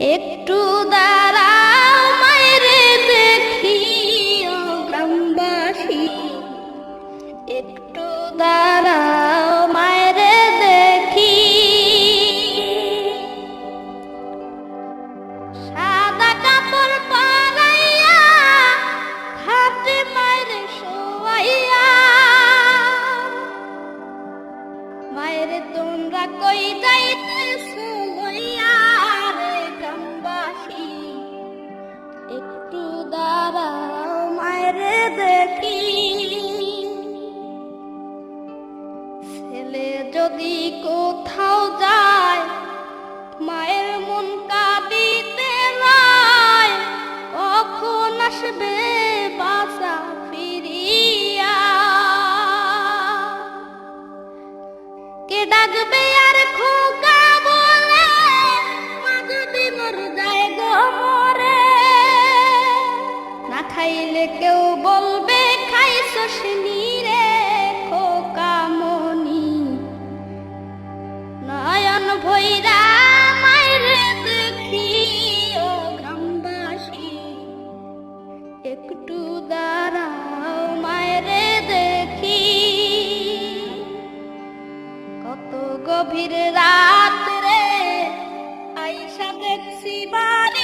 একটু দাঁড়াও যদি কোথাও যায়, মায়ের মন কাঁদিতে নয় কখন আসবে বাসা ফিরিয়া? কে ডাকবে আর খোকা বলে, মা যদি মর যায় গো মরে? না খাইলে কেউ বলবে খাইছস রে ভৈরা ও গ্রামবাসী একটু দাঁড়াও মায়ের দেখি। কত গভীর রাত রে আইসা দেখছি বাড়িতে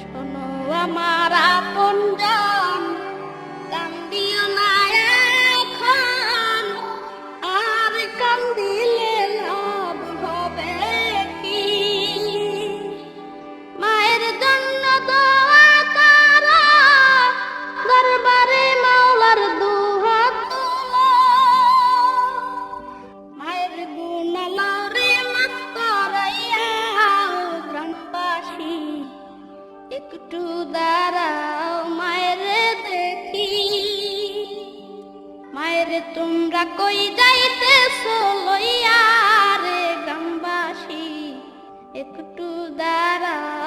শোনো আমার আপন কান্দিও একটু দাঁড়াও মায়ের দেখি। মায়ের তোমরা কই যাইতে লইয়া রে গ্রামবাসী? একটু দাঁড়াও।